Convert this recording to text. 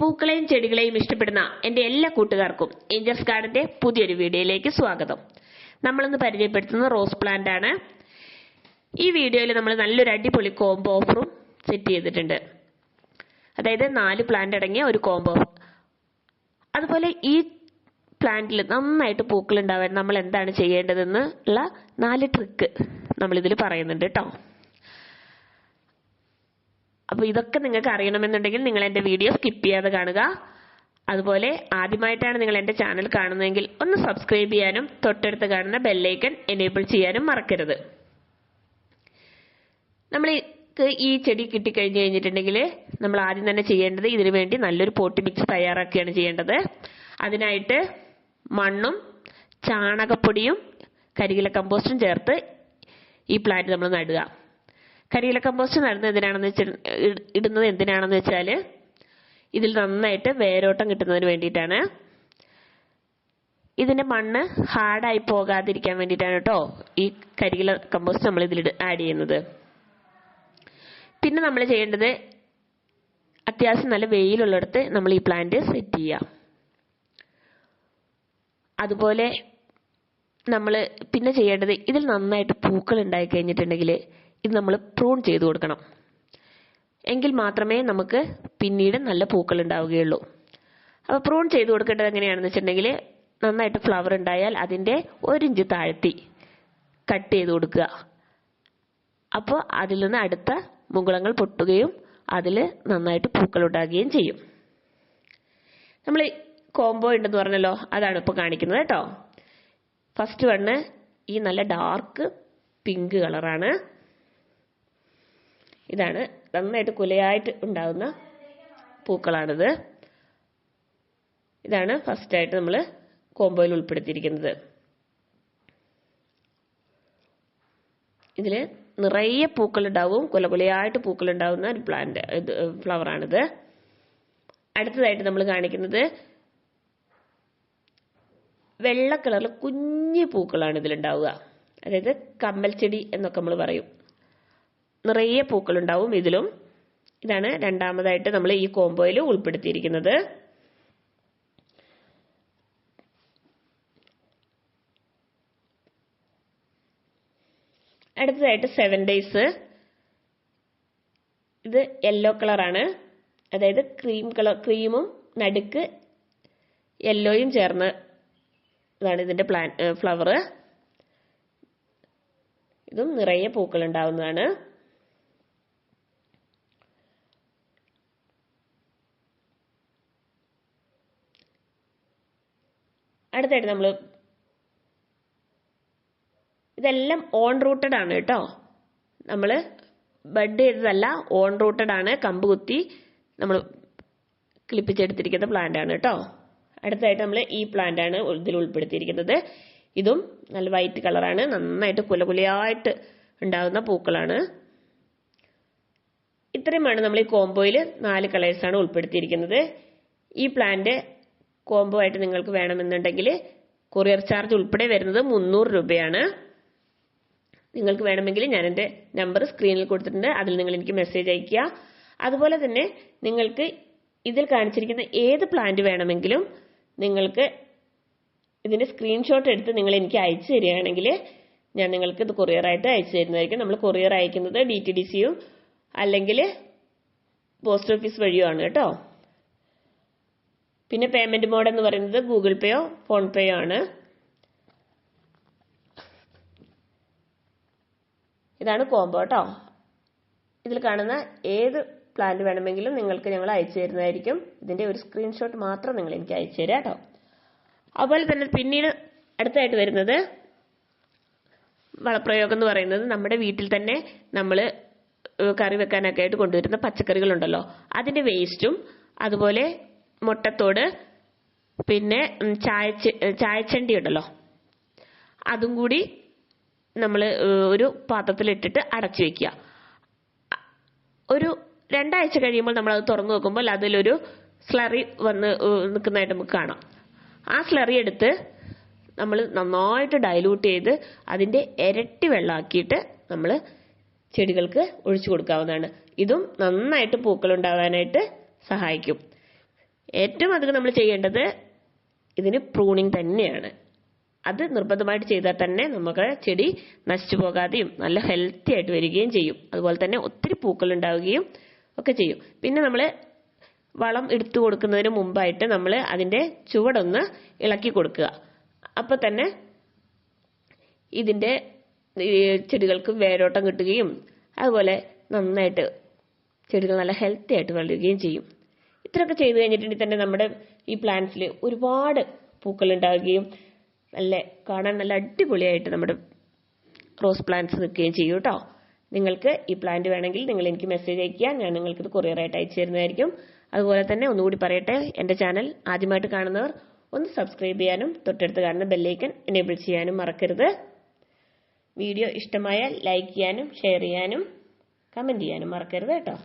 പൂക്കളെയും ചെടികളെയും ഇഷ്ടപ്പെടുന്ന എന്റെ എല്ലാ കൂട്ടുകാർക്കും ഏഞ്ചൽസ് ഗാർഡന്റെ പുതിയൊരു വീഡിയോയിലേക്ക് സ്വാഗതം. നമ്മളിന്ന് പരിചയപ്പെടുത്തുന്ന റോസ് പ്ലാന്റ് ആണ്. ഈ വീഡിയോയിൽ നമ്മൾ നല്ലൊരു അടിപൊളി കോംബോ ഓഫറും സെറ്റ് ചെയ്തിട്ടുണ്ട്. അതായത് നാല് പ്ലാന്റ് അടങ്ങിയ ഒരു കോംബോ അതുപോലെ ഈ പ്ലാന്റിൽ നന്നായിട്ട് പൂക്കൾ ഉണ്ടാവാൻ നമ്മൾ എന്താണ് ചെയ്യേണ്ടതെന്ന് ഉള്ള നാല് ട്രിക്ക് നമ്മൾ ഇതിൽ പറയുന്നുണ്ട് കേട്ടോ അപ്പോൾ ഇതൊക്കെ നിങ്ങൾക്ക് അറിയണമെന്നുണ്ടെങ്കിൽ നിങ്ങൾ എന്റെ വീഡിയോ സ്കിപ്പ് ചെയ്യാതെ കാണുക. അതുപോലെ ആദ്യമായിട്ടാണ് നിങ്ങൾ എന്റെ ചാനൽ കാണുന്നതെങ്കിൽ ഒന്ന് സബ്സ്ക്രൈബ് ചെയ്യാനും തൊട്ടടുത്ത് കാണുന്ന ബെല്ലൈക്കൺ എനേബിൾ ചെയ്യാനും മറക്കരുത്. നമ്മൾ ഈ ചെടി കിട്ടിക്കഴിഞ്ഞ് കഴിഞ്ഞിട്ടുണ്ടെങ്കിൽ നമ്മൾ ആദ്യം തന്നെ ചെയ്യേണ്ടത് ഇതിനു വേണ്ടി നല്ലൊരു പോട്ടി മിക്സ് തയ്യാറാക്കുകയാണ് ചെയ്യേണ്ടത്. അതിനായിട്ട് മണ്ണും ചാണകപ്പൊടിയും കരികില കമ്പോസ്റ്റും ചേർത്ത് ഈ പ്ലാന്റ് നമ്മൾ നടുക. കരിയില കമ്പോസ്റ്റ് നടുന്നത് എന്തിനാണെന്ന് വെച്ചാൽ ഇടുന്നത് എന്തിനാണെന്ന് വെച്ചാൽ ഇതിൽ നന്നായിട്ട് വേരോട്ടം കിട്ടുന്നതിന് വേണ്ടിയിട്ടാണ്. ഇതിന്റെ മണ്ണ് ഹാർഡായി പോകാതിരിക്കാൻ വേണ്ടിയിട്ടാണ് കേട്ടോ ഈ കരിയില കമ്പോസ്റ്റ് നമ്മൾ ഇതിൽ ആഡ് ചെയ്യുന്നത്. പിന്നെ നമ്മൾ ചെയ്യേണ്ടത് അത്യാവശ്യം നല്ല വെയിലുള്ളിടത്ത് നമ്മൾ ഈ പ്ലാന്റ് സെറ്റ് ചെയ്യുക. അതുപോലെ നമ്മൾ പിന്നെ ചെയ്യേണ്ടത് ഇതിൽ നന്നായിട്ട് പൂക്കൾ ഉണ്ടായി കഴിഞ്ഞിട്ടുണ്ടെങ്കിൽ ഇത് നമ്മൾ പ്രൂൺ ചെയ്ത് കൊടുക്കണം. എങ്കിൽ മാത്രമേ നമുക്ക് പിന്നീട് നല്ല പൂക്കൾ ഉണ്ടാവുകയുള്ളൂ. അപ്പോൾ പ്രൂൺ ചെയ്ത് കൊടുക്കേണ്ടത് എങ്ങനെയാണെന്ന് വെച്ചിട്ടുണ്ടെങ്കിൽ നന്നായിട്ട് ഫ്ലവർ ഉണ്ടായാൽ അതിന്റെ ഒരിഞ്ച് താഴ്ത്തി കട്ട് ചെയ്ത് കൊടുക്കുക. അപ്പോൾ അതിൽ നിന്ന് അടുത്ത മുകുളങ്ങൾ പൊട്ടുകയും അതിൽ നന്നായിട്ട് പൂക്കൾ ഉണ്ടാകുകയും ചെയ്യും. നമ്മൾ കോംബോ ഉണ്ടെന്ന് പറഞ്ഞല്ലോ അതാണ് ഇപ്പോൾ കാണിക്കുന്നത് കേട്ടോ. ഫസ്റ്റ് വണ്ണ് ഈ നല്ല ഡാർക്ക് പിങ്ക് കളറാണ് ഇതാണ് നന്നായിട്ട് കുലയായിട്ട് ഉണ്ടാകുന്ന പൂക്കളാണിത്. ഇതാണ് ഫസ്റ്റായിട്ട് നമ്മൾ കോമ്പോയിൽ ഉൾപ്പെടുത്തിയിരിക്കുന്നത്. ഇതിൽ നിറയെ പൂക്കളുണ്ടാവും കുല കുലയായിട്ട് പൂക്കളുണ്ടാവുന്ന ഒരു പ്ലാന്റ് ഇത് ഫ്ലവറാണിത് അടുത്തതായിട്ട് നമ്മൾ കാണിക്കുന്നത് വെള്ള കളറിൽ കുഞ്ഞു പൂക്കളാണ് ഇതിലുണ്ടാവുക. അതായത് കമ്മൽ ചെടി എന്നൊക്കെ നമ്മൾ പറയും. നിറയെ പൂക്കളുണ്ടാവും ഇതിലും. ഇതാണ് രണ്ടാമതായിട്ട് നമ്മൾ ഈ കോംബോയിൽ ഉൾപ്പെടുത്തിയിരിക്കുന്നത്. അടുത്തതായിട്ട് സെവൻ ഡേയ്സ് ഇത് യെല്ലോ കളറാണ് അതായത് ക്രീം കളർ ക്രീമും നടുക്ക് യെല്ലോയും ചേർന്ന് ഇതാണ് ഇതിന്റെ പ്ലാൻ ഫ്ലവർ ഇതും നിറയെ പൂക്കൾ ഉണ്ടാവുന്നതാണ് അടുത്തായിട്ട് നമ്മൾ ഇതെല്ലാം ഓൺ റൂട്ടഡ് ആണ് കേട്ടോ. നമ്മൾ ബഡ് ചെയ്തതല്ല ഓൺ റൂട്ടഡ് ആണ്. കമ്പ് കുത്തി നമ്മൾ ക്ലിപ്പിച്ചെടുത്തിരിക്കുന്ന പ്ലാന്റ് ആണ് കേട്ടോ. അടുത്തായിട്ട് നമ്മൾ ഈ പ്ലാന്റ് ആണ് ഇതിൽ ഉൾപ്പെടുത്തിയിരിക്കുന്നത്. ഇതും നല്ല വൈറ്റ് കളറാണ് നന്നായിട്ട് കുലകുലയായിട്ട് ഉണ്ടാകുന്ന പൂക്കളാണ്. ഇത്രയുമാണ് നമ്മൾ ഈ കോംബോയിൽ നാല് കളേഴ്സാണ് ഉൾപ്പെടുത്തിയിരിക്കുന്നത്. ഈ പ്ലാന്റ് കോംബോ ആയിട്ട് നിങ്ങൾക്ക് വേണമെന്നുണ്ടെങ്കിൽ കൊറിയർ ചാർജ് ഉൾപ്പെടെ വരുന്നത് മുന്നൂറ് രൂപയാണ്. നിങ്ങൾക്ക് വേണമെങ്കിൽ ഞാൻ എന്റെ നമ്പർ സ്ക്രീനിൽ കൊടുത്തിട്ടുണ്ട്. അതിൽ നിങ്ങൾ എനിക്ക് മെസ്സേജ് അയക്കുക അതുപോലെ തന്നെ നിങ്ങൾക്ക് ഇതിൽ കാണിച്ചിരിക്കുന്ന ഏത് പ്ലാന്റ് വേണമെങ്കിലും നിങ്ങൾക്ക് ഇതിന്റെ സ്ക്രീൻഷോട്ട് എടുത്ത് നിങ്ങൾ എനിക്ക് അയച്ചു തരികയാണെങ്കിൽ ഞാൻ നിങ്ങൾക്ക് ഇത് കൊറിയർ ആയിട്ട് അയച്ചു തരുന്നതായിരിക്കും. നമ്മൾ കൊറിയർ അയക്കുന്നത് ഡി ടി ഡി സിയും അല്ലെങ്കിൽ പോസ്റ്റ് ഓഫീസ് വഴിയുമാണ് കേട്ടോ. പിന്നെ പേയ്മെന്റ് മോഡ് എന്ന് പറയുന്നത് ഗൂഗിൾ പേയോ ഫോൺ പേയോ ആണ്. ഇതാണ് കോംബോ കേട്ടോ ഇതിൽ കാണുന്ന ഏത് പ്ലാൻ വേണമെങ്കിലും നിങ്ങൾക്ക് ഞങ്ങൾ അയച്ചു തരുന്നതായിരിക്കും. ഇതിന്റെ ഒരു സ്ക്രീൻഷോട്ട് മാത്രം നിങ്ങൾ എനിക്ക് അയച്ചു തരാം കേട്ടോ അതുപോലെ തന്നെ പിന്നീട് അടുത്തായിട്ട് വരുന്നത് വളപ്രയോഗം എന്ന് പറയുന്നത് നമ്മുടെ വീട്ടിൽ തന്നെ നമ്മൾ കറി വെക്കാനൊക്കെ ആയിട്ട് കൊണ്ടുവരുന്ന പച്ചക്കറികളുണ്ടല്ലോ. അതിന്റെ വേസ്റ്റും അതുപോലെ മുട്ടത്തോട് പിന്നെ ചായച്ച ചായച്ചണ്ടി ഉണ്ടല്ലോ അതും കൂടി നമ്മൾ ഒരു പാത്രത്തിലിട്ടിട്ട് അടച്ചു വെക്കുക. ഒരു രണ്ടാഴ്ച കഴിയുമ്പോൾ നമ്മൾ അത് തുറന്നു നോക്കുമ്പോൾ അതിലൊരു സ്ലറി വന്ന് നിൽക്കുന്നതായിട്ട് നമുക്ക് കാണാം. ആ സ്ലറി എടുത്ത് നമ്മൾ നന്നായിട്ട് ഡൈലൂട്ട് ചെയ്ത് അതിന്റെ ഇരട്ടി വെള്ളമാക്കിയിട്ട് നമ്മൾ ചെടികൾക്ക് ഒഴിച്ചു കൊടുക്കാവുന്നതാണ്. ഇതും നന്നായിട്ട് പൂക്കൾ ഉണ്ടാകാനായിട്ട് സഹായിക്കും. ഏറ്റവും അധികം നമ്മൾ ചെയ്യേണ്ടത് ഇതിന് പ്രൂണിങ് തന്നെയാണ്. അത് നിർബന്ധമായിട്ട് ചെയ്താൽ തന്നെ നമുക്ക് ചെടി നശിച്ചു പോകാതെയും നല്ല ഹെൽത്തി ആയിട്ട് വരികയും ചെയ്യും. അതുപോലെ തന്നെ ഒത്തിരി പൂക്കൾ ഉണ്ടാവുകയും ഒക്കെ ചെയ്യും. പിന്നെ നമ്മൾ വളം എടുത്തു കൊടുക്കുന്നതിന് മുമ്പായിട്ട് നമ്മൾ അതിന്റെ ചുവടൊന്ന് ഇളക്കി കൊടുക്കുക. അപ്പോൾ തന്നെ ഇതിന്റെ ചെടികൾക്ക് വേരോട്ടം കിട്ടുകയും അതുപോലെ നന്നായിട്ട് ചെടികൾ നല്ല ഹെൽത്തി ആയിട്ട് വളരുകയും ചെയ്യും. ഇത്രയൊക്കെ ചെയ്തു കഴിഞ്ഞിട്ടുണ്ടെങ്കിൽ തന്നെ നമ്മുടെ ഈ പ്ലാന്റ്സിൽ ഒരുപാട് പൂക്കൾ ഉണ്ടാവുകയും നല്ല കാണാൻ നല്ല അടിപൊളിയായിട്ട് നമ്മുടെ റോസ് പ്ലാന്റ്സ് നിൽക്കുകയും ചെയ്യും കേട്ടോ. നിങ്ങൾക്ക് ഈ പ്ലാന്റ് വേണമെങ്കിൽ നിങ്ങൾ എനിക്ക് മെസ്സേജ് അയക്കുക ഞാൻ നിങ്ങൾക്ക് ഇത് കൊറിയറായിട്ട് അയച്ചു തരുന്നതായിരിക്കും. അതുപോലെ തന്നെ ഒന്നുകൂടി പറയട്ടെ എന്റെ ചാനൽ ആദ്യമായിട്ട് കാണുന്നവർ ഒന്ന് സബ്സ്ക്രൈബ് ചെയ്യാനും തൊട്ടടുത്ത് കാണുന്ന ബെല്ലൈക്കൻ എനേബിൾ ചെയ്യാനും മറക്കരുത്. വീഡിയോ ഇഷ്ടമായാൽ ലൈക്ക് ചെയ്യാനും ഷെയർ ചെയ്യാനും കമന്റ് ചെയ്യാനും മറക്കരുത് കേട്ടോ.